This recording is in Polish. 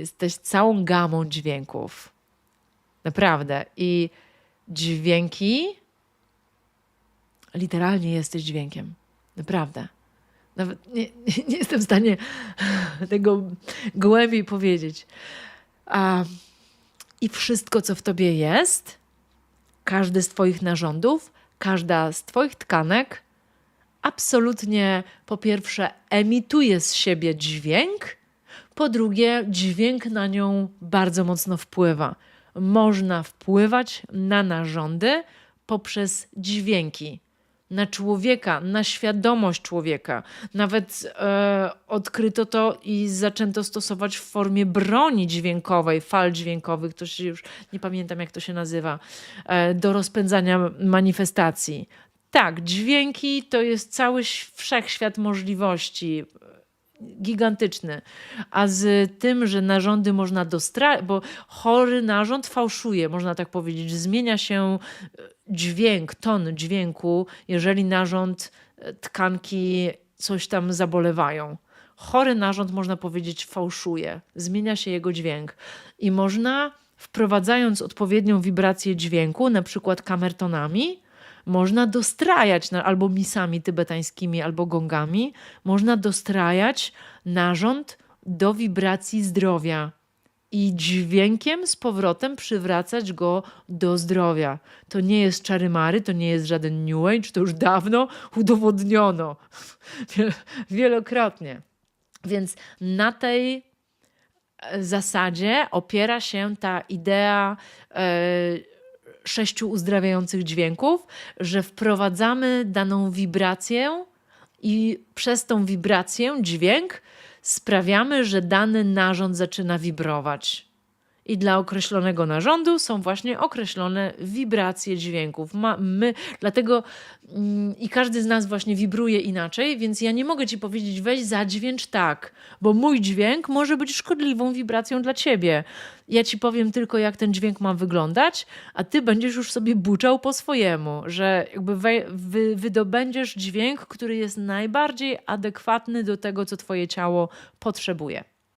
Jesteś całą gamą dźwięków. Naprawdę. I dźwięki. Literalnie jesteś dźwiękiem. Naprawdę. Nawet nie, nie, nie jestem w stanie tego głębiej powiedzieć. A, I wszystko, co w tobie jest, każdy z Twoich narządów, każda z Twoich tkanek, absolutnie po pierwsze emituje z siebie dźwięk, po drugie, dźwięk na nią bardzo mocno wpływa. Można wpływać na narządy poprzez dźwięki na człowieka, na świadomość człowieka. Nawet e, odkryto to i zaczęto stosować w formie broni dźwiękowej, fal dźwiękowych, to się już nie pamiętam jak to się nazywa, e, do rozpędzania manifestacji. Tak, dźwięki to jest cały wszechświat możliwości gigantyczny. A z tym, że narządy można dostrajać, bo chory narząd fałszuje, można tak powiedzieć, zmienia się e, dźwięk, ton dźwięku, jeżeli narząd, e, tkanki coś tam zabolewają. Chory narząd, można powiedzieć, fałszuje, zmienia się jego dźwięk. I można, wprowadzając odpowiednią wibrację dźwięku, na przykład kamertonami, można dostrajać, albo misami tybetańskimi, albo gongami, można dostrajać narząd do wibracji zdrowia i dźwiękiem z powrotem przywracać go do zdrowia. To nie jest czary-mary, to nie jest żaden New Age, to już dawno udowodniono Wiel- wielokrotnie. Więc na tej e, zasadzie opiera się ta idea e, sześciu uzdrawiających dźwięków, że wprowadzamy daną wibrację i przez tą wibrację, dźwięk, sprawiamy, że dany narząd zaczyna wibrować. I dla określonego narządu są właśnie określone wibracje dźwięków. Ma, my, dlatego mm, i każdy z nas właśnie wibruje inaczej, więc ja nie mogę ci powiedzieć, weź zadźwięcz tak, bo mój dźwięk może być szkodliwą wibracją dla ciebie. Ja ci powiem tylko, jak ten dźwięk ma wyglądać, a ty będziesz już sobie buczał po swojemu, że jakby wej- wy, wydobędziesz dźwięk, który jest najbardziej adekwatny do tego, co twoje ciało potrzebuje.